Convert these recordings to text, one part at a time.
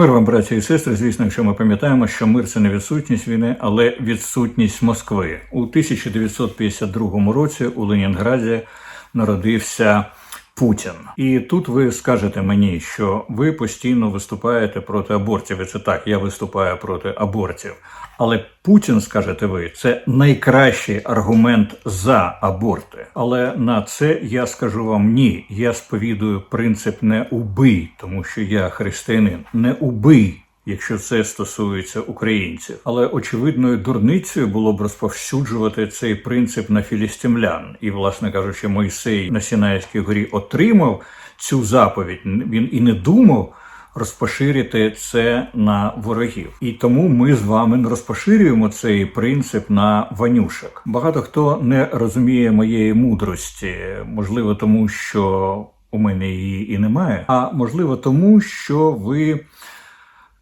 Мир вам, браті і сестри. Звісно, якщо ми пам'ятаємо, що мир це не відсутність війни, але відсутність Москви. У 1952 році у Ленінграді народився Путін. І тут ви скажете мені, що ви постійно виступаєте проти абортів. І це так, я виступаю проти абортів. Але Путін, скажете ви, це найкращий аргумент за аборти. Але на це я скажу вам ні. Я сповідую принцип не убий, тому що я християнин. Не убий. Якщо це стосується українців, але очевидною дурницею було б розповсюджувати цей принцип на філістимлян, і, власне кажучи, Мойсей на Сінайській горі отримав цю заповідь. Він і не думав розпоширити це на ворогів. І тому ми з вами не розпоширюємо цей принцип на ванюшок. Багато хто не розуміє моєї мудрості, можливо, тому що у мене її і немає, а можливо, тому що ви.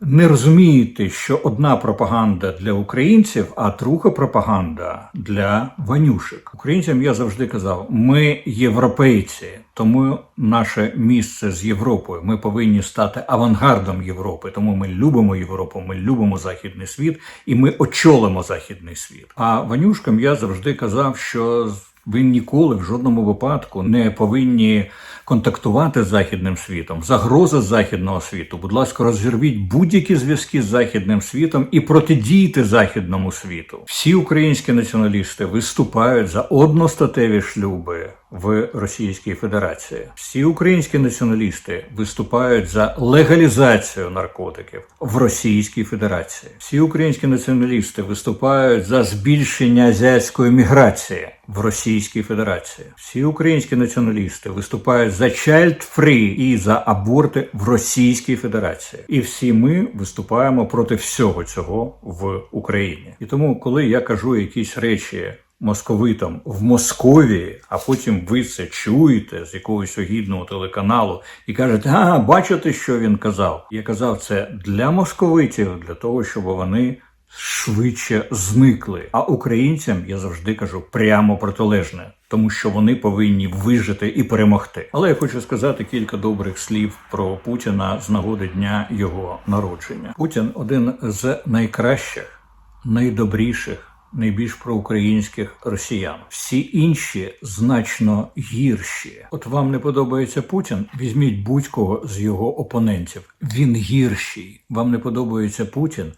Не розумієте, що одна пропаганда для українців, а друга пропаганда для ванюшек. Українцям я завжди казав: ми європейці, тому наше місце з Європою. Ми повинні стати авангардом Європи. Тому ми любимо Європу, ми любимо західний світ і ми очолимо західний світ. А ванюшкам я завжди казав, що ви ніколи в жодному випадку не повинні контактувати з західним світом. Загроза західного світу. Будь ласка, розірвіть будь-які зв'язки з західним світом і протидійте західному світу. Всі українські націоналісти виступають за одностатеві шлюби. В Російській Федерації всі українські націоналісти виступають за легалізацію наркотиків в Російській Федерації. Всі українські націоналісти виступають за збільшення азіатської міграції в Російській Федерації. Всі українські націоналісти виступають за child-free і за аборти в Російській Федерації. І всі ми виступаємо проти всього цього в Україні. І тому, коли я кажу якісь речі московитам в Московії, а потім ви це чуєте з якогось огідного телеканалу і кажете, а бачите, що він казав. Я казав це для московитів, для того, щоб вони. Швидше зникли. А українцям я завжди кажу прямо протилежне, тому що вони повинні вижити і перемогти. Але я хочу сказати кілька добрих слів про Путіна з нагоди дня його народження. Путін один з найкращих, найдобріших найбільш проукраїнських росіян. Всі інші значно гірші. От вам не подобається Путін? Візьміть будь-кого з його опонентів. Він гірший. Вам не подобається Путін?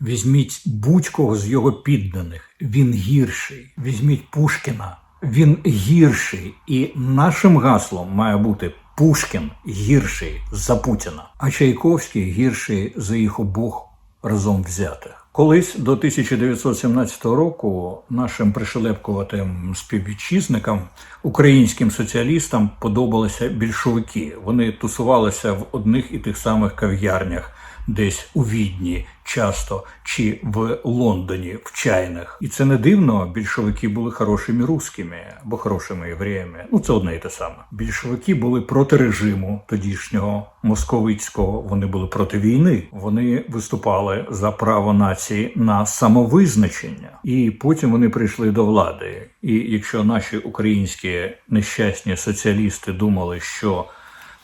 Візьміть будь-кого з його підданих. Він гірший. Візьміть Пушкіна. Він гірший. І нашим гаслом має бути Пушкін гірший за Путіна, а Чайковський гірший за їх обох разом взятих. Колись до 1917 року нашим пришелепкуватим співвітчизникам, українським соціалістам, подобалися більшовики. Вони тусувалися в одних і тих самих кав'ярнях, десь у Відні, часто чи в Лондоні, в чайних. І це не дивно. Більшовики були хорошими русскими або хорошими євреями. Ну це одне і те саме. Більшовики були проти режиму тодішнього московицького. Вони були проти війни. Вони виступали за право нації на самовизначення, і потім вони прийшли до влади. І якщо наші українські нещасні соціалісти думали, що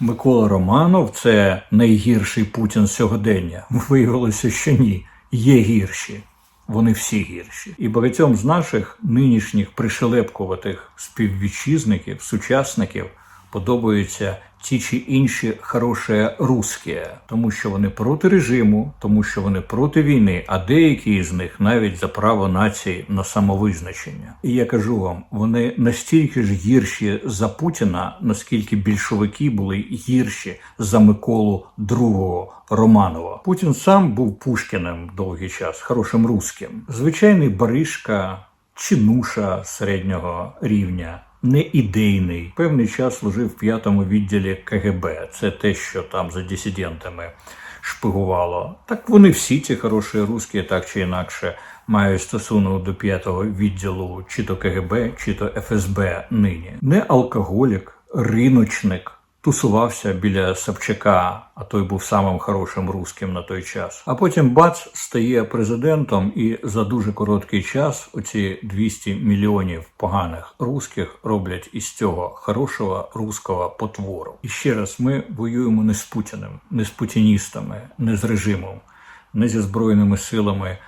Микола Романов це найгірший Путін сьогодення. Виявилося, що ні, є гірші. Вони всі гірші. І багатьом з наших нинішніх пришелепкуватих співвітчизників, сучасників подобаються ті чи інші хороше русські, тому що вони проти режиму, тому що вони проти війни, а деякі з них навіть за право нації на самовизначення. І я кажу вам, вони настільки ж гірші за Путіна, наскільки більшовики були гірші за Миколу II Романова. Путін сам був Пушкіним довгий час, хорошим русським, звичайний баришка. Чинуша середнього рівня, не ідейний. Певний час служив в п'ятому відділі КГБ. Це те, що там за дисидентами шпигувало. Так вони всі ці хороші русські, так чи інакше, мають стосунок до п'ятого відділу, чи то КГБ, чи то ФСБ нині. Не алкоголік, риночник. Тусувався біля Собчака, а той був самим хорошим русським на той час. А потім бац стає президентом, і за дуже короткий час оці 200 мільйонів поганих русських роблять із цього хорошого руського потвору. І ще раз, ми воюємо не з Путіним, не з путіністами, не з режимом, не зі збройними силами.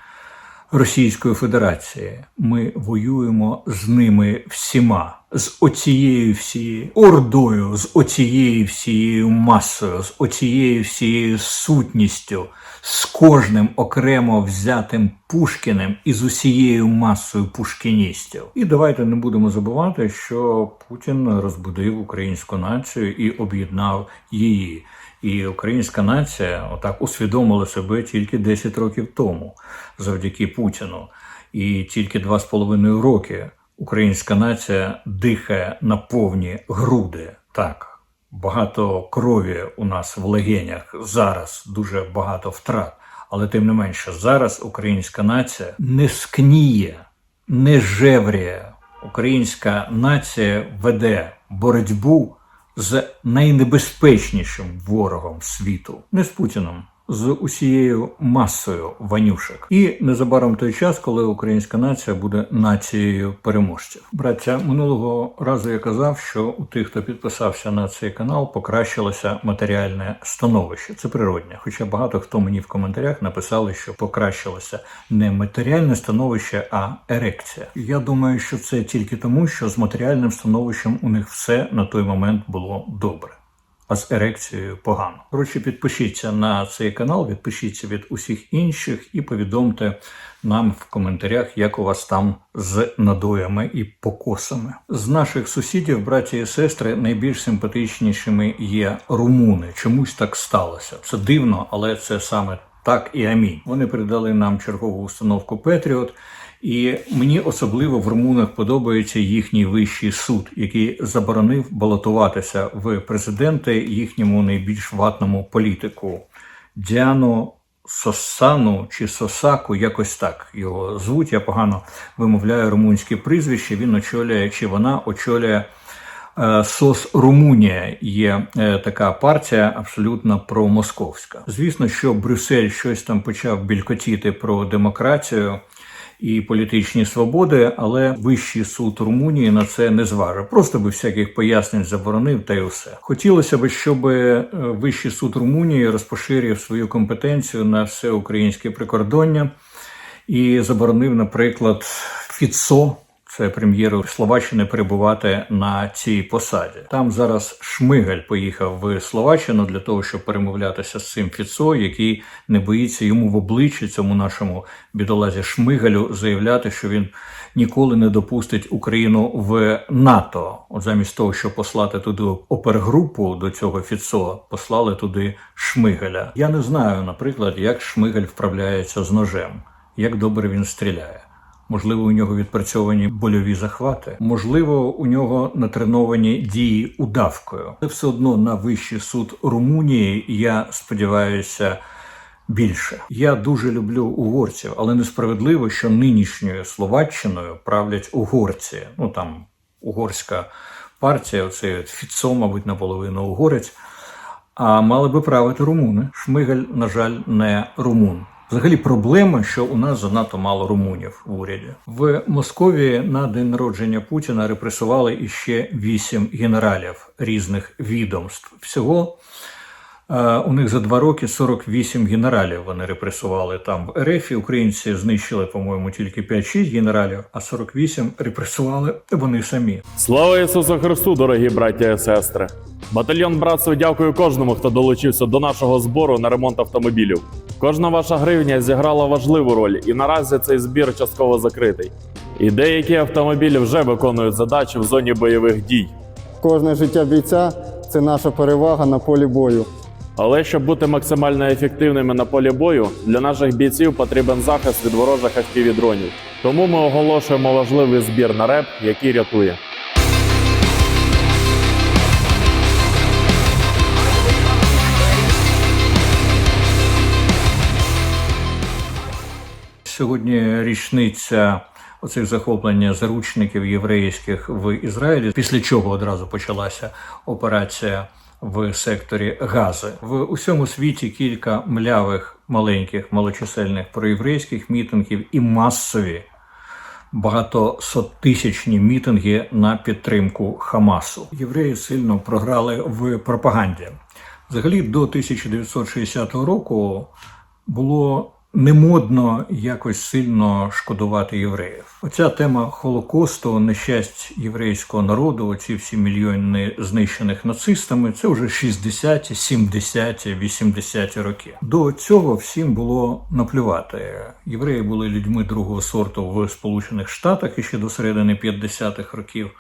Російської Федерації. Ми воюємо з ними всіма, з оцією всією ордою, з оцією всією масою, з оцією всією сутністю, з кожним окремо взятим Пушкіним і з усією масою пушкіністів. І давайте не будемо забувати, що Путін розбудив українську націю і об'єднав її. І українська нація отак усвідомила себе тільки 10 років тому, завдяки Путіну. І тільки два з половиною роки українська нація дихає на повні груди. Так, багато крові у нас в легенях зараз дуже багато втрат. Але тим не менше, зараз українська нація не скніє, не жевріє. Українська нація веде боротьбу з найнебезпечнішим ворогом світу, не з Путіном, з усією масою ванюшек. І незабаром той час, коли українська нація буде нацією переможців. Браття, минулого разу я казав, що у тих, хто підписався на цей канал, покращилося матеріальне становище. Це природне. Хоча багато хто мені в коментарях написали, що покращилося не матеріальне становище, а ерекція. Я думаю, що це тільки тому, що з матеріальним становищем у них все на той момент було добре. А з ерекцією погано. Коротше, підпишіться на цей канал, відпишіться від усіх інших і повідомте нам в коментарях, як у вас там з надоями і покосами. З наших сусідів, браті і сестри, найбільш симпатичнішими є румуни. Чомусь так сталося. Це дивно, але це саме так і амінь. Вони передали нам чергову установку Петріот. І мені особливо в румунах подобається їхній вищий суд, який заборонив балотуватися в президенти їхньому найбільш ватному політику Діану Сосану чи Сосаку, якось так його звуть. Я погано вимовляю румунське прізвище. Він очолює чи вона очолює. Е, СОС Румунія є е, така партія абсолютно промосковська. Звісно, що Брюссель щось там почав бількотіти про демократію і політичні свободи, але вищий суд Румунії на це не зважив. Просто би всяких пояснень заборонив та й усе. Хотілося б, щоб е, вищий суд Румунії розпоширив свою компетенцію на все українське прикордоння і заборонив, наприклад, ФІЦО. Це прем'єру Словаччини перебувати на цій посаді. Там зараз Шмигаль поїхав в Словаччину для того, щоб перемовлятися з цим Фіцо, який не боїться йому в обличчя цьому нашому бідолазі Шмигалю заявляти, що він ніколи не допустить Україну в НАТО. От замість того, щоб послати туди опергрупу до цього Фіцо, послали туди Шмигаля. Я не знаю, наприклад, як Шмигаль вправляється з ножем, як добре він стріляє. Можливо, у нього відпрацьовані больові захвати, можливо, у нього натреновані дії удавкою. Але все одно на вищий суд Румунії я сподіваюся більше. Я дуже люблю угорців, але несправедливо, що нинішньою словаччиною правлять угорці. Ну там угорська партія, оцей Фіцо, мабуть, наполовину угорець. А мали би правити румуни. Шмигаль, на жаль, не румун. Взагалі проблема, що у нас занадто мало румунів в уряді. В Московії на день народження Путіна репресували іще вісім генералів різних відомств. Всього у них за два роки 48 генералів вони репресували там в РФ. Українці знищили, по-моєму, тільки 5-6 генералів, а 48 репресували вони самі. Слава Ісусу Христу, дорогі браття і сестри! Батальйон братства дякую кожному, хто долучився до нашого збору на ремонт автомобілів. Кожна ваша гривня зіграла важливу роль, і наразі цей збір частково закритий. І деякі автомобілі вже виконують задачі в зоні бойових дій. Кожне життя бійця це наша перевага на полі бою. Але щоб бути максимально ефективними на полі бою, для наших бійців потрібен захист від ворожих FPV дронів. Тому ми оголошуємо важливий збір на реп, який рятує. Сьогодні річниця оцих захоплення заручників єврейських в Ізраїлі, після чого одразу почалася операція в секторі Гази. В усьому світі кілька млявих маленьких малочисельних проєврейських мітингів і масові багатосоттисячні мітинги на підтримку Хамасу. Євреї сильно програли в пропаганді. Взагалі до 1960 року було немодно якось сильно шкодувати євреїв. Оця тема Холокосту, нещасть єврейського народу, оці всі мільйони знищених нацистами, це вже 60-ті, 70-ті, 80-ті роки. До цього всім було наплювати. Євреї були людьми другого сорту в Сполучених Штатах і ще до середини 50-х років.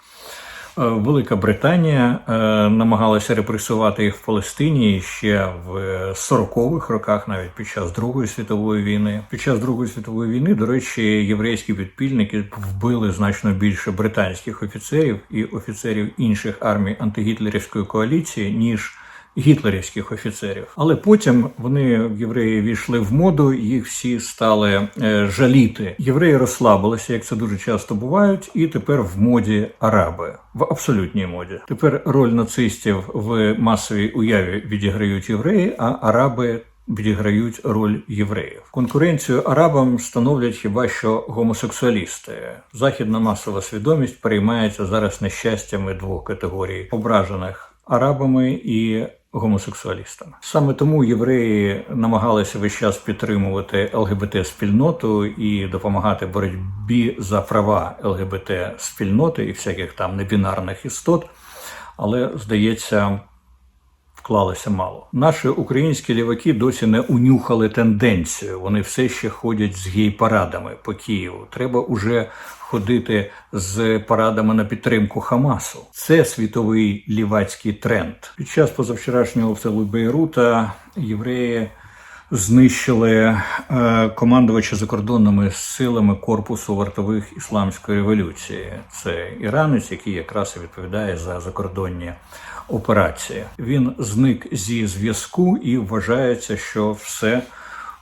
Е, Велика Британія е, намагалася репресувати їх в Палестині ще в 40-х роках, навіть під час Другої світової війни. Під час Другої світової війни, до речі, єврейські підпільники вбили значно більше британських офіцерів і офіцерів інших армій антигітлерівської коаліції, ніж гітлерівських офіцерів. Але потім вони євреї війшли в моду, їх всі стали е, жаліти. Євреї розслабилися, як це дуже часто бувають, і тепер в моді араби. В абсолютній моді. Тепер роль нацистів в масовій уяві відіграють євреї, а араби відіграють роль євреїв. Конкуренцію арабам становлять хіба що гомосексуалісти. Західна масова свідомість переймається зараз нещастями двох категорій ображених арабами і гомосексуалістами. Саме тому євреї намагалися весь час підтримувати ЛГБТ спільноту і допомагати боротьбі за права ЛГБТ спільноти і всяких там небінарних істот. Але здається, вклалося мало. Наші українські ліваки досі не унюхали тенденцію. Вони все ще ходять з гей-парадами по Києву. Треба уже ходити з парадами на підтримку Хамасу. Це світовий лівацький тренд. Під час позавчорашнього обстрілу Бейрута євреї знищили е, командувача закордонними силами корпусу вартових ісламської революції. Це іранець, який якраз і відповідає за закордонні операції. Він зник зі зв'язку і вважається, що все.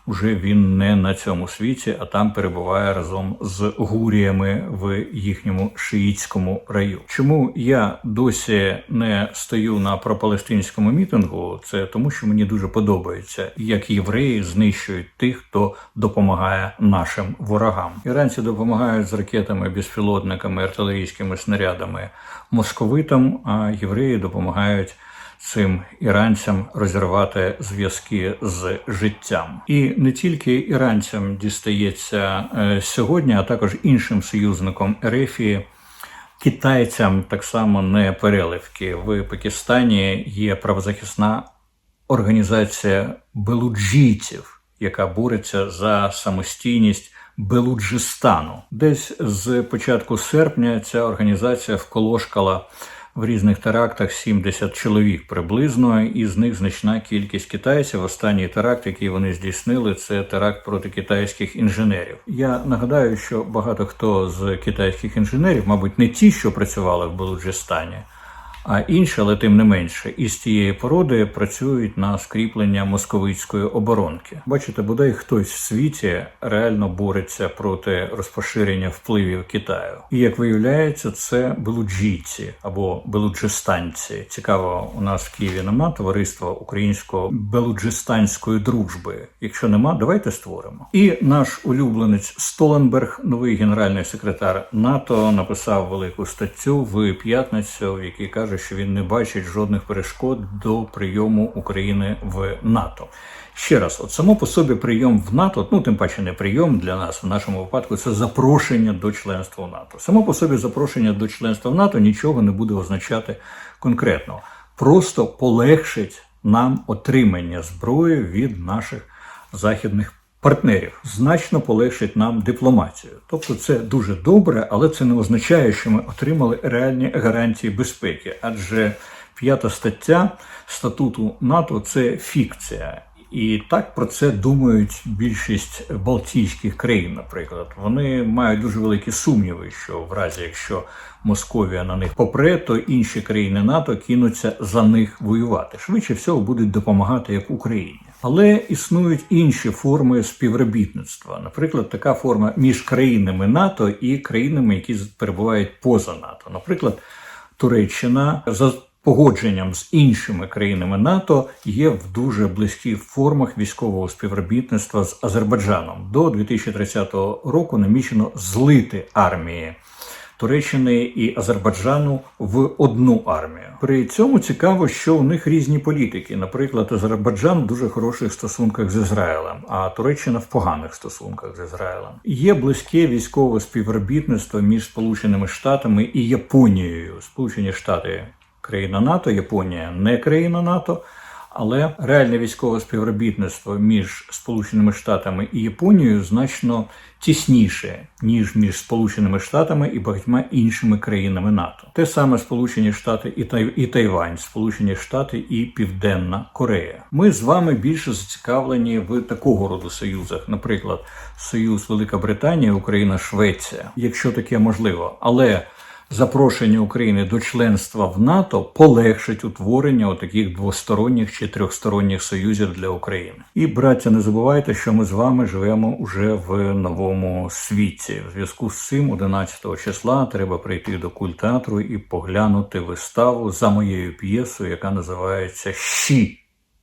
Уже він не на цьому світі, а там перебуває разом з гуріями в їхньому шиїцькому раю. Чому я досі не стою на пропалестинському мітингу? Це тому, що мені дуже подобається, як євреї знищують тих, хто допомагає нашим ворогам. Іранці допомагають з ракетами, безпілотниками, артилерійськими снарядами московитам, а євреї допомагають цим іранцям розірвати зв'язки з життям. І не тільки іранцям дістається е, сьогодні, а також іншим союзникам Ерефії. Китайцям так само не переливки. В Пакистані є правозахисна організація белуджійців, яка бореться за самостійність Белуджистану. Десь з початку серпня ця організація вколошкала в різних терактах 70 чоловік приблизно, і з них значна кількість китайців. Останній теракт, який вони здійснили, це теракт проти китайських інженерів. Я нагадаю, що багато хто з китайських інженерів, мабуть, не ті, що працювали в Белуджистані, а інші, але тим не менше, із тієї породи працюють на скріплення московицької оборонки. Бачите, бодай хтось в світі реально бореться проти розпоширення впливів Китаю. І як виявляється, це белуджійці або белуджистанці. Цікаво, у нас в Києві нема товариства українсько-белуджистанської дружби. Якщо нема, давайте створимо. І наш улюбленець Столенберг, новий генеральний секретар НАТО, написав велику статтю в п'ятницю, в якій каже, що він не бачить жодних перешкод до прийому України в НАТО. Ще раз, от само по собі прийом в НАТО, ну тим паче не прийом для нас в нашому випадку, це запрошення до членства в НАТО. Само по собі запрошення до членства в НАТО нічого не буде означати конкретно. Просто полегшить нам отримання зброї від наших західних партнерів, значно полегшить нам дипломатію. Тобто це дуже добре, але це не означає, що ми отримали реальні гарантії безпеки, адже п'ята стаття статуту НАТО це фікція. І так про це думають більшість балтійських країн, наприклад. Вони мають дуже великі сумніви, що в разі якщо Московія на них попре, то інші країни НАТО кинуться за них воювати. Швидше всього будуть допомагати як Україні. Але існують інші форми співробітництва. Наприклад, така форма між країнами НАТО і країнами, які перебувають поза НАТО. Наприклад, Туреччина за погодженням з іншими країнами НАТО є в дуже близьких формах військового співробітництва з Азербайджаном. До 2030 року намічено злити армії. Туреччини і Азербайджану в одну армію. При цьому цікаво, що у них різні політики. Наприклад, Азербайджан в дуже хороших стосунках з Ізраїлем, а Туреччина в поганих стосунках з Ізраїлем. Є близьке військове співробітництво між Сполученими Штатами і Японією. Сполучені Штати країна НАТО, Японія не країна НАТО. Але реальне військове співробітництво між Сполученими Штатами і Японією значно тісніше, ніж між Сполученими Штатами і багатьма іншими країнами НАТО. Те саме Сполучені Штати і, Тай... і Тайвань, Сполучені Штати і Південна Корея. Ми з вами більше зацікавлені в такого роду союзах, наприклад, Союз Велика Британія, Україна, Швеція, якщо таке можливо. Але запрошення України до членства в НАТО полегшить утворення таких двосторонніх чи трьохсторонніх союзів для України. І браття, не забувайте, що ми з вами живемо уже в новому світі. В зв'язку з цим, 11 числа, треба прийти до культеатру і поглянути виставу за моєю п'єсою, яка називається Щі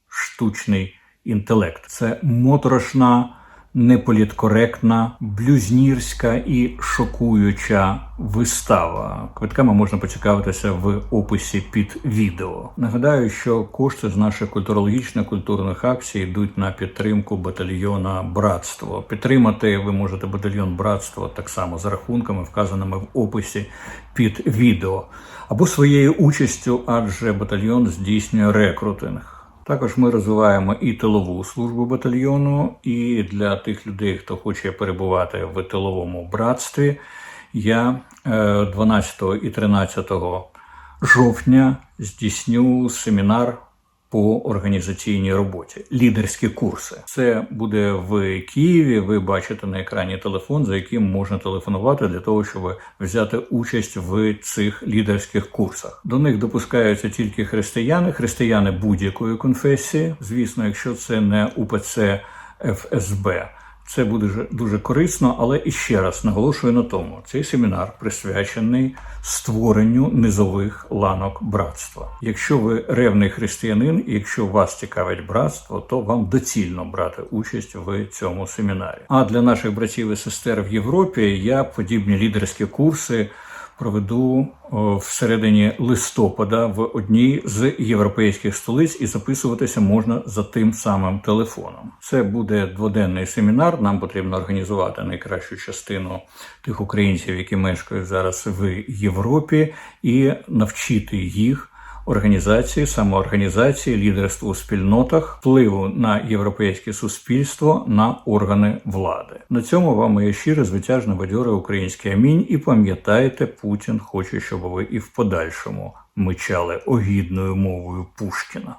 штучний інтелект. Це моторошна неполіткоректна, блюзнірська і шокуюча вистава. Квитками можна поцікавитися в описі під відео. Нагадаю, що кошти з наших культурологічно-культурних акцій йдуть на підтримку батальйона Братство. Підтримати ви можете батальйон Братство так само за рахунками, вказаними в описі під відео, або своєю участю, адже батальйон здійснює рекрутинг. Також ми розвиваємо і тилову службу батальйону, і для тих людей, хто хоче перебувати в тиловому братстві, я е, 12 і 13 жовтня здійсню семінар по організаційній роботі, лідерські курси. Це буде в Києві. Ви бачите на екрані телефон, за яким можна телефонувати для того, щоб взяти участь в цих лідерських курсах. До них допускаються тільки християни, християни будь-якої конфесії. Звісно, якщо це не УПЦ ФСБ. Це буде дуже корисно, але і ще раз наголошую на тому: цей семінар присвячений створенню низових ланок братства. Якщо ви ревний християнин, і якщо вас цікавить братство, то вам доцільно брати участь в цьому семінарі. А для наших братів і сестер в Європі я подібні лідерські курси проведу всередині листопада в одній з європейських столиць, і записуватися можна за тим самим телефоном. Це буде дводенний семінар. Нам потрібно організувати найкращу частину тих українців, які мешкають зараз в Європі, і навчити їх. Організації, самоорганізації, лідерству у спільнотах, впливу на європейське суспільство, на органи влади. На цьому вам моє щире, звитяжне, бадьоре українське амінь. І пам'ятайте, Путін хоче, щоб ви і в подальшому мичали огідною мовою Пушкіна.